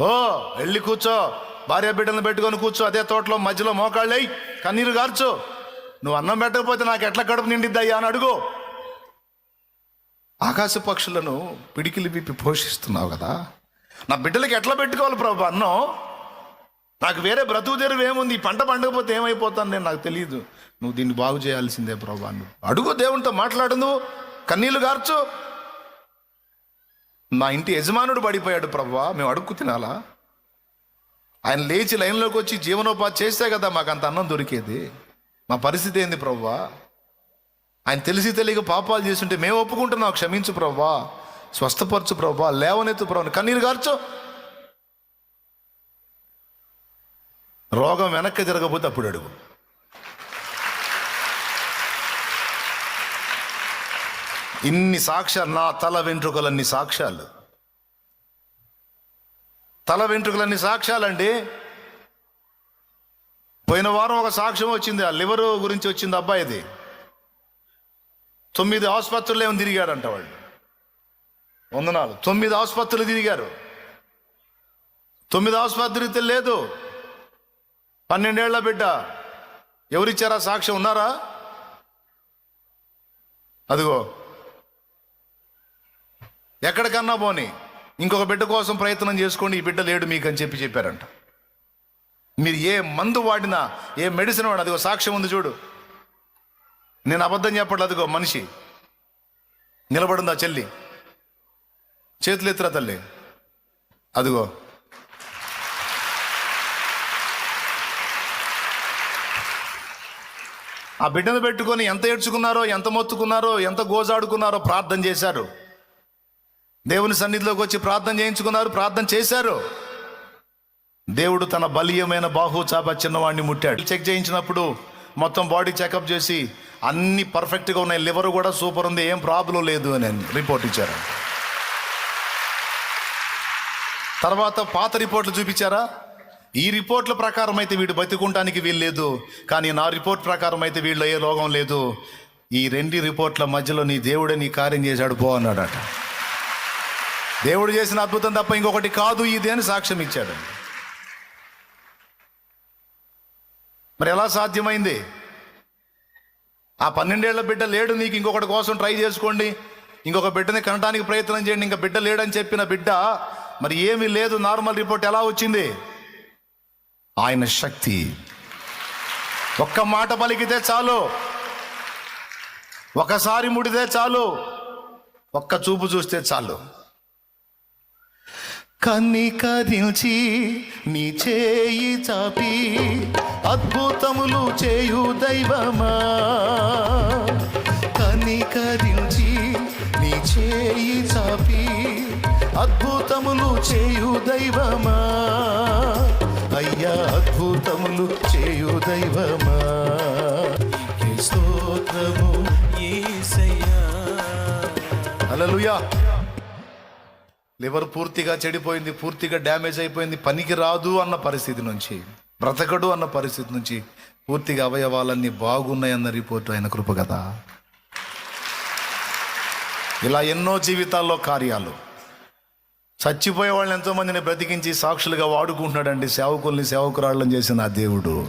ఓ వెళ్ళి కూర్చో. భార్య బిడ్డను పెట్టుకొని కూర్చో. అదే తోటలో మధ్యలో మోకాళ్ళు కన్నీరు గార్చు. నువ్వు అన్నం పెట్టకపోతే నాకు ఎట్లా కడుపు నిండిద్దయ్యా అని అడుగు. ఆకాశ పక్షులను పిడికిలి విప్పి పోషిస్తున్నావు కదా. నా బిడ్డలకి ఎట్లా పెట్టుకోవాలి ప్రభు అన్నం? నాకు వేరే బ్రతుకు తెరువు ఏముంది? ఈ పంట పండకపోతే ఏమైపోతాను నేను? నాకు తెలియదు నువ్వు దీన్ని బాగు చేయాల్సిందే ప్రభు నువ్వు అడుగు దేవునితో మాట్లాడు నువ్వు. కన్నీళ్ళు గార్చు. మా ఇంటి యజమానుడు పడిపోయాడు ప్రవ్వా మేము అడుక్కు తినాలా? ఆయన లేచి లైన్లోకి వచ్చి జీవనోపాధి చేస్తే కదా మాకు అంత అన్నం దొరికేది. మా పరిస్థితి ఏంది ప్రవ్వా? ఆయన తెలిసి తెలియక పాపాలు చేస్తుంటే మేము ఒప్పుకుంటున్నాం క్షమించు ప్రవ్వా. స్వస్థపరచు ప్రవ్వా లేవనెత్తు ప్రభు కన్నీరు గార్చు. రోగం వెనక్కి జరగబోతే అప్పుడు అడుగు. ఇన్ని సాక్ష్యాలు నా తల వెంట్రుకలన్నీ సాక్ష్యాలు. తల వెంట్రుకలన్నీ సాక్ష్యాలండి. పోయిన వారం ఒక సాక్ష్యం వచ్చింది ఆ లివర్ గురించి వచ్చింది అబ్బాయిది తొమ్మిది ఆసుపత్రులు ఏమి తిరిగాడంట వాళ్ళు వందనాలు. తొమ్మిది ఆసుపత్రులు తిరిగారు. తొమ్మిది ఆసుపత్రి లేదు. పన్నెండేళ్ళ బిడ్డ. ఎవరిచ్చారా సాక్ష్యం? ఉన్నారా? అదిగో ఎక్కడికన్నా పోని ఇంకొక బిడ్డ కోసం ప్రయత్నం చేసుకోండి ఈ బిడ్డ లేడు మీకు అని చెప్పి చెప్పారంట. మీరు ఏ మందు వాడినా ఏ మెడిసిన్ వాడినా అదిగో సాక్ష్యం ఉంది చూడు. నేను అబద్ధం చెప్పట్లేదు అదిగో మనిషి. నిలబడిందా చెల్లి? చేతులు ఎత్తురా తల్లి. అదిగో. ఆ బిడ్డను పెట్టుకొని ఎంత ఏడ్చుకున్నారో ఎంత మొత్తుకున్నారో ఎంత గోజాడుకున్నారో ప్రార్థన చేశారు. దేవుని సన్నిధిలోకి వచ్చి ప్రార్థన చేయించుకున్నారు ప్రార్థన చేశారు. దేవుడు తన బలీయమైన బాహు చాప చిన్నవాడిని ముట్టాడు. చెక్ చేయించినప్పుడు మొత్తం బాడీ చెకప్ చేసి అన్ని పర్ఫెక్ట్గా ఉన్నాయి లివర్ కూడా సూపర్ ఉంది ఏం ప్రాబ్లం లేదు అని రిపోర్ట్ ఇచ్చారు. తర్వాత పాత రిపోర్ట్లు చూపించారా? ఈ రిపోర్ట్ల ప్రకారం అయితే వీడు బతికుంటానికి వీలు లేదు కానీ నా రిపోర్ట్ ప్రకారం అయితే వీళ్ళు ఏ రోగం లేదు. ఈ రెండు రిపోర్ట్ల మధ్యలో నీ దేవుడే నీ కార్యం చేశాడు పో అన్నాడట. దేవుడు చేసిన అద్భుతం తప్ప ఇంకొకటి కాదు ఇది అని సాక్ష్యం ఇచ్చాడు. మరి ఎలా సాధ్యమైంది? ఆ పన్నెండేళ్ళ బిడ్డ లేడు నీకు ఇంకొకటి కోసం ట్రై చేసుకోండి. ఇంకొక బిడ్డని కనడానికి ప్రయత్నం చేయండి ఇంకా బిడ్డ లేడని చెప్పిన బిడ్డ మరి ఏమీ లేదు నార్మల్ రిపోర్ట్ ఎలా వచ్చింది? ఆయన శక్తి. ఒక్క మాట పలికితే చాలు. ఒకసారి ముడితే చాలు. ఒక్క చూపు చూస్తే చాలు. కన్నికరించి నీ చేయి చాపి అద్భుతములు చేయు దైవమా? కన్నికరించి నీ చేయి చాపి అద్భుతములు చేయు దైవమా? అయ్యా అద్భుతములు చేయు దైవమా? స్తోత్రము యేసయ్యా లివర్ పూర్తిగా చెడిపోయింది పూర్తిగా డ్యామేజ్ అయిపోయింది పనికి రాదు అన్న పరిస్థితి నుంచి బ్రతకడు అన్న పరిస్థితి నుంచి పూర్తిగా అవయవాలన్నీ బాగున్నాయన్న రిపోర్ట్ ఆయన కృప కదా ఇలా ఎన్నో జీవితాల్లో కార్యాలు. చచ్చిపోయే వాళ్ళని ఎంతోమందిని బ్రతికించి సాక్షులుగా వాడుకుంటున్నాడండి సేవకుల్ని సేవకురాళ్ళని చేసిన ఆ దేవుడు.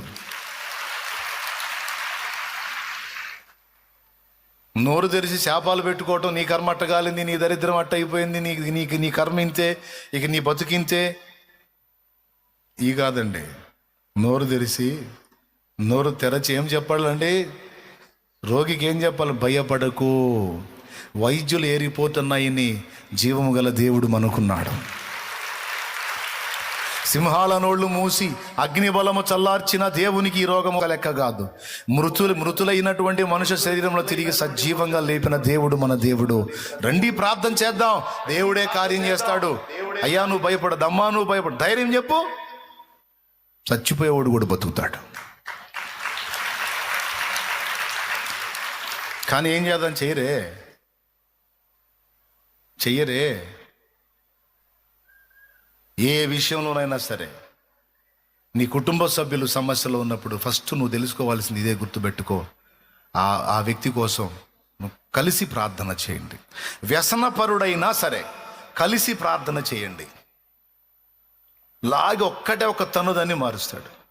నోరు తెరిచి శాపాలు పెట్టుకోవటం నీ కర్మ అట్ట కాలింది నీ దరిద్రం అట్ట అయిపోయింది నీ నీకు నీ కర్మ ఇంతే ఇక నీ బతుకింతే. ఈ కాదండి. నోరు తెరిచి నోరు తెరచి ఏం చెప్పాలండి? రోగికి ఏం చెప్పాలి? భయపడకు. వైద్యులు ఏ రిపోర్ట్ అన్నాయని జీవము గల దేవుడు మనకున్నాడు. సింహాల నోళ్ళు మూసి అగ్నిబలము చల్లార్చిన దేవునికి ఈ రోగము ఒక లెక్క కాదు. మృతులు మృతులైనటువంటి మనుష్య శరీరంలో తిరిగి సజీవంగా లేపిన దేవుడు మన దేవుడు. రండి ప్రార్థన చేద్దాం. దేవుడే కార్యం చేస్తాడు. అయ్యా నువ్వు భయపడదమ్మా నువ్వు భయపడ ధైర్యం చెప్పు. చచ్చిపోయేవాడు కూడా బతుకుతాడు. కానీ ఏం చేద్దాం? చెయ్యరే చెయ్యరే ఏ విషయంలోనైనా సరే నీ కుటుంబ సభ్యులు సమస్యలో ఉన్నప్పుడు ఫస్ట్ నువ్వు తెలుసుకోవాల్సింది ఇదే గుర్తుపెట్టుకో. ఆ ఆ వ్యక్తి కోసం నువ్వు కలిసి ప్రార్థన చేయండి. వ్యసనపరుడైనా సరే కలిసి ప్రార్థన చేయండి. లాగి ఒక్కటే ఒక తనుదని మారుస్తాడు.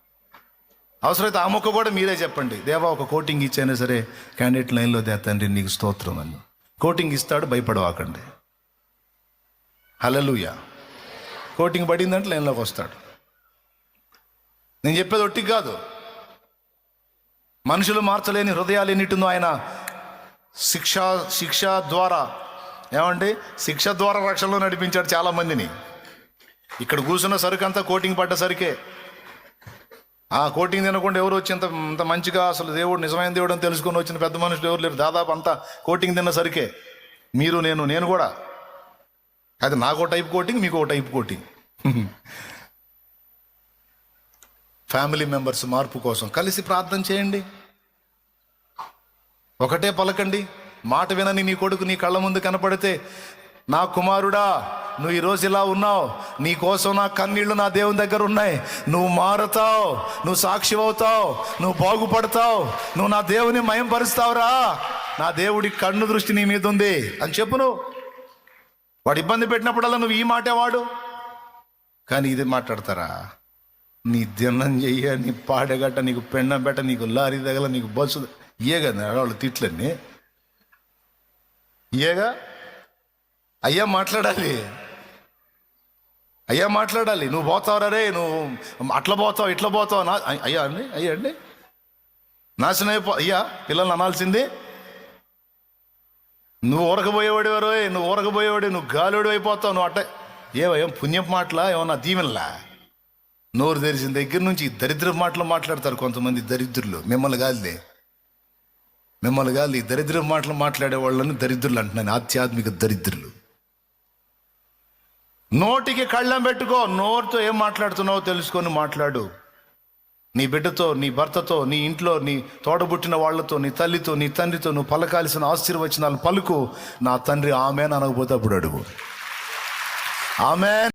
అవసరమైతే ఆ మొక్క కూడా మీరే చెప్పండి. దేవా ఒక కోటింగ్ ఇచ్చైనా సరే క్యాండిడేట్ లైన్లో దే నీకు స్తోత్రం అని కోటింగ్ ఇస్తాడు భయపడవాకండి. హలలుయా కోటింగ్ పడిందంటే లైన్లోకి వస్తాడు. నేను చెప్పేది ఒట్టి కాదు. మనుషులు మార్చలేని హృదయాలు ఎన్నిటినో ఆయన శిక్ష శిక్ష ద్వారా ఏమండి? శిక్ష ద్వారా రక్షణలో నడిపించాడు చాలా మందిని ఇక్కడ కూర్చున్న సరుకు అంతా కోటింగ్ పడ్డ సరికే. ఆ కోటింగ్ తినకుండా ఎవరు వచ్చి ఇంత ఇంత మంచిగా అసలు దేవుడు నిజమైన దేవుడు అని తెలుసుకొని వచ్చిన పెద్ద మనుషులు ఎవరు లేరు. దాదాపు అంతా కోటింగ్ తిన్న సరికే. మీరు నేను నేను కూడా అది నాకు టైప్ కోటింగ్ మీకు ఒక టైప్ కోటింగ్. ఫ్యామిలీ మెంబర్స్ మార్పు కోసం కలిసి ప్రార్థన చేయండి. ఒకటే పలకండి. మాట వినని నీ కొడుకు నీ కళ్ళ ముందు కనపడితే నా కుమారుడా నువ్వు ఈరోజు ఇలా ఉన్నావు. నీ కోసం నా కన్నీళ్ళు నా దేవుని దగ్గర ఉన్నాయి. నువ్వు మారుతావు నువ్వు సాక్షి అవుతావు నువ్వు బాగుపడతావు. నువ్వు నా దేవుని మయం పరుస్తావురా నా దేవుడి కన్ను దృష్టి నీ మీద ఉంది అని చెప్పు నువ్వు వాడు ఇబ్బంది పెట్టినప్పుడల్లా నువ్వు ఈ మాటే వాడు. కానీ ఇది మాట్లాడతారా? నీ దినం చెయ్య నీ పాడగట్ట నీకు పెండం పెట్ట నీకు లారీ తగల నీకు బస్సు ఏ కదా వాళ్ళు తిట్లన్నీ. ఏగా? అయ్యా మాట్లాడాలి. అయ్యా మాట్లాడాలి. నువ్వు పోతావురా రే నువ్వు అట్లా పోతావు ఇట్లా పోతావు నా అయ్యా అండి అయ్యా అండి. నాశనం అయిపో అయ్యా పిల్లల్ని అనాల్సిందే. నువ్వు ఊరకపోయేవాడు ఎవరో? నువ్వు ఊరకపోయేవాడు నువ్వు గాలివాడు అయిపోతావు నువ్వు అట్ట ఏవయ్యా పుణ్యపు మాటలా ఏమన్నా దీవెనలా? నోరు తెరిచిన దగ్గర నుంచి దరిద్ర మాటలు మాట్లాడతారు కొంతమంది దరిద్రులు. మిమ్మల్ని కాదులే. మిమ్మల్ని కాదు ఈ దరిద్ర మాటలు మాట్లాడే వాళ్ళని దరిద్రులు అంటున్నాను. ఆధ్యాత్మిక దరిద్రులు. నోటికి కళ్ళం పెట్టుకో. నోరుతో ఏం మాట్లాడుతున్నావో తెలుసుకొని మాట్లాడు. నీ బిడ్డతో నీ భర్తతో నీ ఇంట్లో నీ తోడబుట్టిన వాళ్ళతో నీ తల్లితో నీ తండ్రితో నువ్వు పలకాల్సిన ఆశీర్వచనాలు పలుకు. నా తండ్రి ఆమె అనకపోతే అప్పుడు అడుగు. ఆమె